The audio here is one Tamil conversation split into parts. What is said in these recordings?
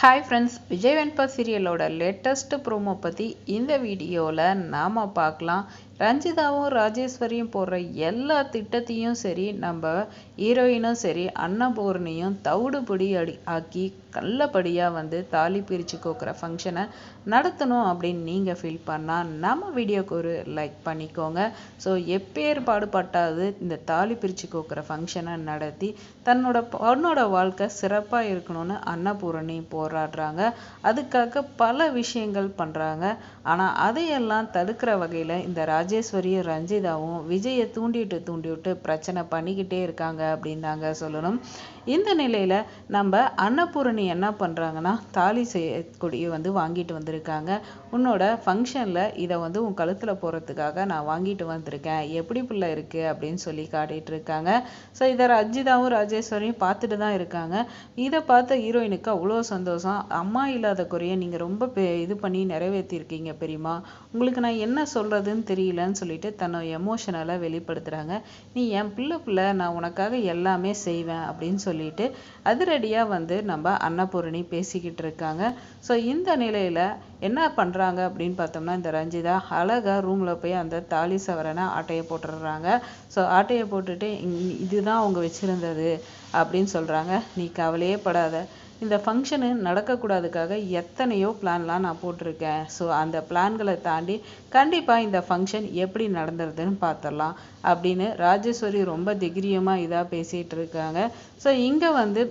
ஹாய் ஃப்ரெண்ட்ஸ் விஜய் வெண்பா சீரியலோட லேட்டஸ்ட் ப்ரோமோ பற்றி இந்த வீடியோவில் நாம் பார்க்கலாம். ரஞ்சிதாவும் ராஜேஸ்வரியும் போடுற எல்லா திட்டத்தையும் சரி நம்ம ஹீரோயினும் சரி அன்னபூர்ணியும் தவிடுபடி அடி ஆக்கி நல்லபடியாக வந்து தாலி பிரித்து கோக்குற ஃபங்க்ஷனை நடத்தணும் அப்படின்னு நீங்கள் ஃபீல் பண்ணால் நம்ம வீடியோக்கு ஒரு லைக் பண்ணிக்கோங்க. ஸோ எப்பேர் பாடுபட்டாது இந்த தாலி பிரித்து கோக்குற ஃபங்க்ஷனை நடத்தி தன்னோட பொண்ணோட வாழ்க்கை சிறப்பாக இருக்கணும்னு அன்னபூரணி போராடுறாங்க. அதுக்காக பல விஷயங்கள் பண்ணுறாங்க ஆனால் அதையெல்லாம் தடுக்கிற வகையில் இந்த ராஜேஸ்வரியும் ரஞ்சிதாவும் விஜயை தூண்டிட்டு தூண்டிவிட்டு பிரச்சனை பண்ணிக்கிட்டே இருக்காங்க அப்படின்னு தாங்க சொல்லணும். இந்த நிலையில் நம்ம அன்னபூரணி என்ன பண்ணுறாங்கன்னா தாலி செய்யக்கூடிய வந்து வாங்கிட்டு வந்திருக்காங்க. உன்னோட ஃபங்க்ஷனில் இதை வந்து உன் கழுத்தில் போகிறதுக்காக நான் வாங்கிட்டு வந்திருக்கேன். எப்படி பிள்ளை இருக்குது அப்படின்னு சொல்லி காட்டிகிட்டு இருக்காங்க. ஸோ இதை ரஜிதாவும் ராஜேஸ்வரியும் பார்த்துட்டு தான் இருக்காங்க. இதை பார்த்த ஹீரோயினுக்கு அவ்வளோ சந்தோஷம். அம்மா இல்லாத குறைய நீங்கள் ரொம்ப இது பண்ணி நிறைவேற்றிருக்கீங்க பெரியம்மா. உங்களுக்கு நான் என்ன சொல்கிறதுன்னு தெரியலன்னு சொல்லிட்டு தன்னோட எமோஷனலாக வெளிப்படுத்துகிறாங்க நீ என் பிள்ளை பிள்ளை நான் உனக்காக எல்லாமே செய்வேன் அப்படின்னு சொல்லிட்டு அதிரடியாக வந்து நம்ம அன்னபூரணி பேசிக்கிட்டு இருக்காங்க. ஸோ இந்த நிலையில் என்ன பண்ணுறாங்க அப்படின்னு பார்த்தோம்னா இந்த ரஞ்சிதா அழகாக ரூமில் போய் அந்த தாலி சவரனை ஆட்டையை போட்டுடுறாங்க. ஸோ ஆட்டையை போட்டுட்டு இதுதான் அவங்க வச்சுருந்தது அப்படின்னு சொல்கிறாங்க நீ கவலையே படாத. இந்த ஃபங்க்ஷனு நடக்கக்கூடாதுக்காக எத்தனையோ பிளான்லாம் நான் போட்டிருக்கேன். ஸோ அந்த பிளான்களை தாண்டி கண்டிப்பாக இந்த ஃபங்க்ஷன் எப்படி நடந்துருதுன்னு பார்த்துடலாம் அப்படின்னு ராஜேஸ்வரி ரொம்ப திகிரியமாக இதாக பேசிகிட்டு இருக்காங்க. ஸோ இங்கே வந்து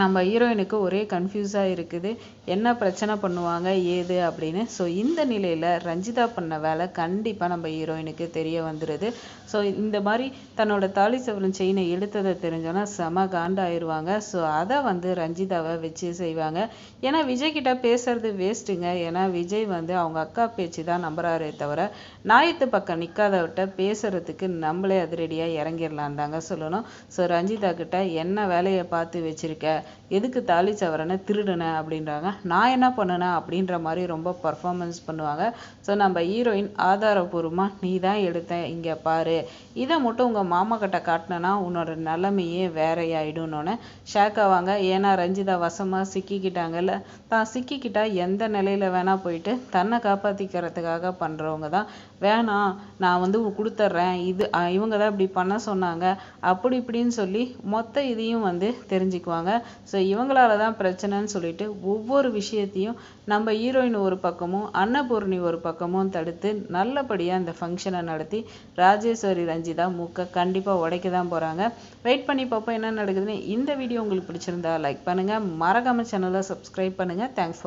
நம்ம ஹீரோயினுக்கு ஒரே கன்ஃபியூஸாக இருக்குது. என்ன பிரச்சனை பண்ணுவாங்க ஏது அப்படின்னு. ஸோ இந்த நிலையில் ரஞ்சிதா பண்ண வேலை கண்டிப்பாக நம்ம ஹீரோயினுக்கு தெரிய வந்துடுது ஸோ இந்த மாதிரி தன்னோட தாலி சவரன் செயினை எடுத்ததை தெரிஞ்சோன்னா செம காண்டாயிருவாங்க. ஸோ அதை வந்து ரஞ்சிதாவை வச்சு செய்வாங்க. ஏன்னா விஜய் கிட்ட பேசுறது வேஸ்ட்டுங்க ஏன்னா விஜய் வந்து அவங்க அக்கா பேச்சு தான் நம்புறாரே தவிர நாயத்து பக்கம் நிற்காதவட்ட பேசுறதுக்கு நம்மளே அதிரடியாக இறங்கிடலான் தாங்க சொல்லணும். ஸோ ரஞ்சிதா கிட்ட என்ன வேலையை பார்த்து வச்சிருக்க? எதுக்கு தாலி சவரனை திருடுன அப்படின்றாங்க. நான் என்ன பண்ணுனேன் அப்படின்ற மாதிரி ரொம்ப பர்ஃபார்மன்ஸ் பண்ணுவாங்க. ஸோ நம்ம ஹீரோயின் ஆதாரபூர்வமாக நீ தான் எடுத்த இங்கே பாரு. இதை மட்டும் உங்கள் மாமா கிட்ட காட்டினா உன்னோட நிலைமையே வேறையாயிடும்னு ஷேக் ஆவாங்க ஏன்னா ரஞ்சிதா வசமாக சிக்கிக்கிட்டாங்கல்ல. தான் சிக்கிக்கிட்டா எந்த நிலையில் வேணால் போயிட்டு தன்னை காப்பாற்றிக்கிறதுக்காக பண்ணுறவங்க தான். வேணாம் நான் வந்து கொடுத்துட்றேன் இது இவங்க தான் இப்படி பண்ண சொன்னாங்க. அப்படி இப்படின்னு சொல்லி மொத்த இதையும் வந்து தெரிஞ்சுக்குவாங்க. ஸோ இவங்களால தான் பிரச்சனைன்னு சொல்லிட்டு ஒவ்வொரு விஷயத்தையும் நம்ம ஹீரோயின் ஒரு பக்கமும் அன்னபூர்ணி ஒரு பக்கமும் தடுத்து நல்லபடியாக இந்த ஃபங்க்ஷனை நடத்தி ராஜேஸ்வரி ரஞ்சிதா மூக்கை கண்டிப்பாக உடைக்க தான் போகிறாங்க வெயிட் பண்ணி பார்ப்போம் என்ன நடக்குதுன்னு. இந்த வீடியோ உங்களுக்கு பிடிச்சிருந்தா லைக் பண்ணுங்கள் மறக்காம சேனலை சப்ஸ்கிரைப் பண்ணுங்கள் தேங்க்ஸ்